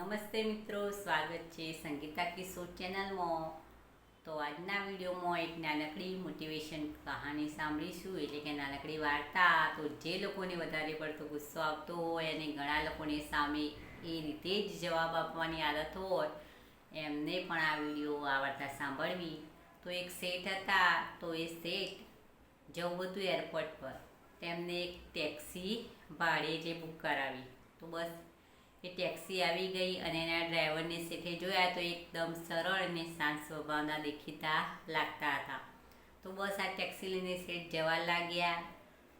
નમસ્તે મિત્રો, સ્વાગત છે સંગીતા કિશોર ચેનલમાં. તો આજના વિડીયોમાં એક નાનકડી મોટિવેશન કહાની સાંભળીશું, એટલે કે નાનકડી વાર્તા. તો જે લોકોને વધારે પડતો ગુસ્સો આવતો હોય અને ઘણા લોકોને સામે એ રીતે જ જવાબ આપવાની આદત હોય, એમને પણ આ વીડિયો, આ વાર્તા સાંભળવી. તો એક શેઠ હતા, તો એ શેઠ જવું હતું એરપોર્ટ પર. તેમને એક ટેક્સી ભાડે જે બુક કરાવી. તો બસ એ ટેક્સી આવી ગઈ અને એના ડ્રાઈવરને શેઠે જોયા તો એકદમ સરળ અને શાંત સ્વભાવના દેખીતા લાગતા હતા. તો બસ આ ટેક્સી લઈને શેઠ જવા લાગ્યા.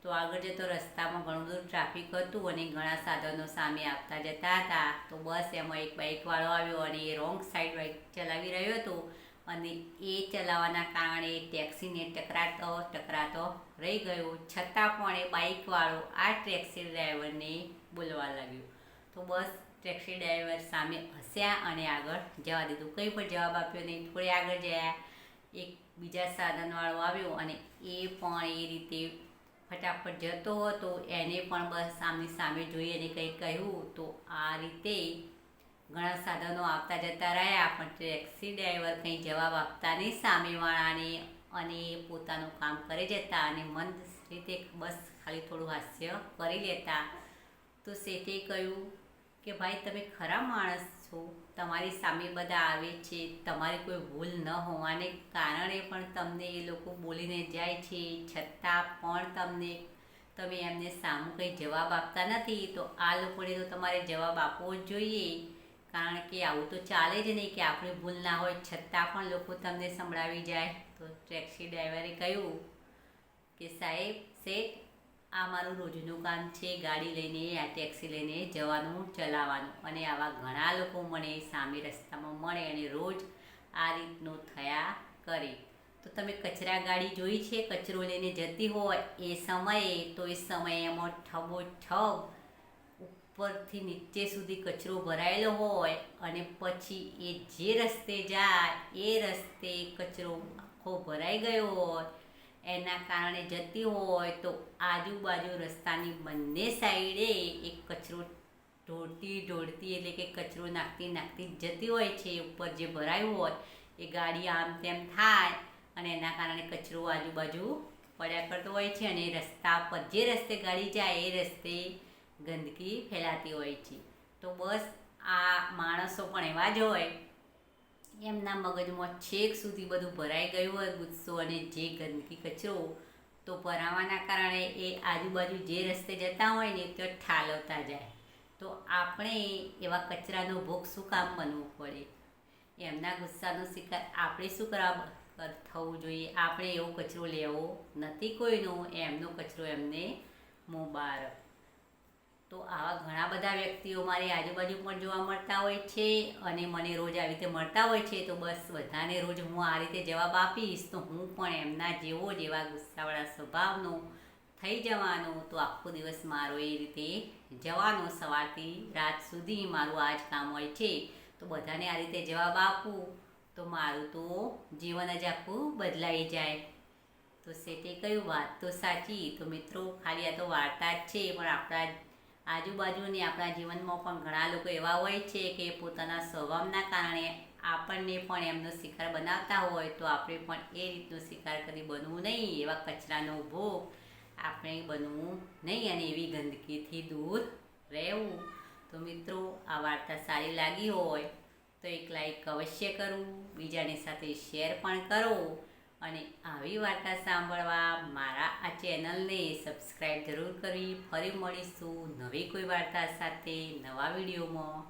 તો આગળ જતો રસ્તામાં ઘણું બધું ટ્રાફિક હતું અને ઘણા સાધનો સામે આવતા જતા હતા. તો બસ એમાં એક બાઇકવાળો આવ્યો અને એ રોંગ સાઈડ બાઇક ચલાવી રહ્યો હતો અને એ ચલાવવાના કારણે ટેક્સીને ટકરાતો ટકરાતો રહી ગયો. છતાં પણ એ બાઇકવાળો આ ટેક્સી ડ્રાઈવરને બોલવા લાગ્યો. તો બસ ટેક્સી ડ્રાઈવર સામે હસ્યા અને આગળ જવા દીધું. કંઈ પણ જવાબ આપ્યો નહીં. થોડે આગળ જયા, એક બીજા સાધનવાળો આવ્યો અને એ પણ એ રીતે ફટાફટ જતો હતો. એને પણ બસ સામની સામે જોઈ અને કંઈ કહ્યું તો આ રીતે ઘણા સાધનો આવતા જતા રહ્યા, પણ ટેક્સી ડ્રાઈવર કંઈ જવાબ આપતા નહીં. સામેવાળાને અને પોતાનું કામ કરી જતા અને મંદ રીતે બસ ખાલી થોડું હાસ્ય કરી લેતા. તો શેઠે કહ્યું કે ભાઈ તમે ખરા માણસ છો, તમારી સામે બધા આવે છે, તમારી કોઈ ભૂલ ન હોવાને કારણે પણ તમને એ લોકો બોલીને જાય છે, છતાં પણ તમને તમે એમને સામું કંઈ જવાબ આપતા નથી, તો આ લોકોને તો તમારે જવાબ આપવો જ જોઈએ. કારણ કે આવું તો ચાલે જ નહીં કે આપણી ભૂલ ના હોય, છતાં પણ લોકો તમને સંભળાવી જાય. તો ટેક્સી ડ્રાઈવરે કહ્યું કે સાહેબ, શેઠ આ મારું રોજનું કામ છે, ગાડી લઈને આ ટેક્સી લઈને જવાનું, ચલાવવાનું. અને આવા ઘણા લોકો મને સામે રસ્તામાં મળે અને રોજ આ રીતનું થયા કરે. તો તમે કચરા ગાડી જોઈ છે, કચરો લઈને જતી હોય, એ સમયે તો એ સમયે એમાં ઠબો ઠબ ઉપરથી નીચે સુધી કચરો ભરાયેલો હોય અને પછી એ જે રસ્તે જાય, એ રસ્તે કચરો આખો ભરાઈ ગયો હોય એના કારણે જતી હોય તો આજુબાજુ રસ્તાની બંને સાઈડે એક કચરો ઢોળતી ઢોળતી એટલે કે કચરો નાખતી નાખતી જતી હોય છે, ઉપર જે ભરાયું હોય, એ ગાડી આમ તેમ થાય અને એના કારણે કચરો આજુબાજુ પડ્યા કરતો હોય છે અને રસ્તા પર જે રસ્તે ગાડી જાય, એ રસ્તે ગંદકી ફેલાતી હોય છે. તો બસ આ માણસો પણ એવા જ હોય એમના મગજમાં છેક સુધી બધું ભરાઈ ગયું હોય ગુસ્સો અને જે ગંદકી કચરો તો ભરાવાના કારણે એ આજુબાજુ જે રસ્તે જતા હોય ને તો ઠાલવતા જાય. તો આપણે એવા કચરાનો ભોગ શું કામ બનવું પડે? એમના ગુસ્સાનો શિકાર આપણે શું કરવા થવું જોઈએ? આપણે એવો કચરો લેવો નથી કોઈનો, એમનો કચરો એમને મુબારક. તો આવા ઘણા બધા વ્યક્તિઓ મારી આજુબાજુ પણ જોવા મળતા હોય છે અને મને રોજ આવી રીતે મળતા હોય છે, તો બસ બધાને રોજ હું આ રીતે જવાબ આપીશ. તો હું પણ એમના જેવો જ એવા ગુસ્સાવાળા સ્વભાવનો થઈ જવાનો, તો આખો દિવસ મારો એ રીતે જવાનો સવારથી રાત સુધી મારું આ જ કામ હોય છે. તો બધાને આ રીતે જવાબ આપું, તો મારું તો જીવન જ આખું બદલાઈ જાય. તો શેઠે કહ્યું, વાત તો સાચી, તો મિત્રો, ખાલી આ તો વાર્તા જ છે, પણ આપણા આજુબાજુની આપણા જીવનમાં પણ ઘણા લોકો એવા હોય છે કે પોતાના સ્વભાવના કારણે આપણને પણ એમનો શિકાર બનાવતા હોય તો આપણે પણ એ રીતનો શિકાર કરી બનવું નહીં, એવા કચરાનો ભોગ આપણે બનવું નહીં અને એવી ગંદકીથી દૂર રહેવું. તો મિત્રો, આ વાર્તા સારી લાગી હોય તો એક લાઈક અવશ્ય કરવું બીજાની સાથે શેર પણ કરો. અને આવી વાર્તા સાંભળવા મારા આ ચેનલને સબસ્ક્રાઈબ જરૂર કરવી ફરી મળીશું નવી કોઈ વાર્તા સાથે નવા વિડીયોમાં.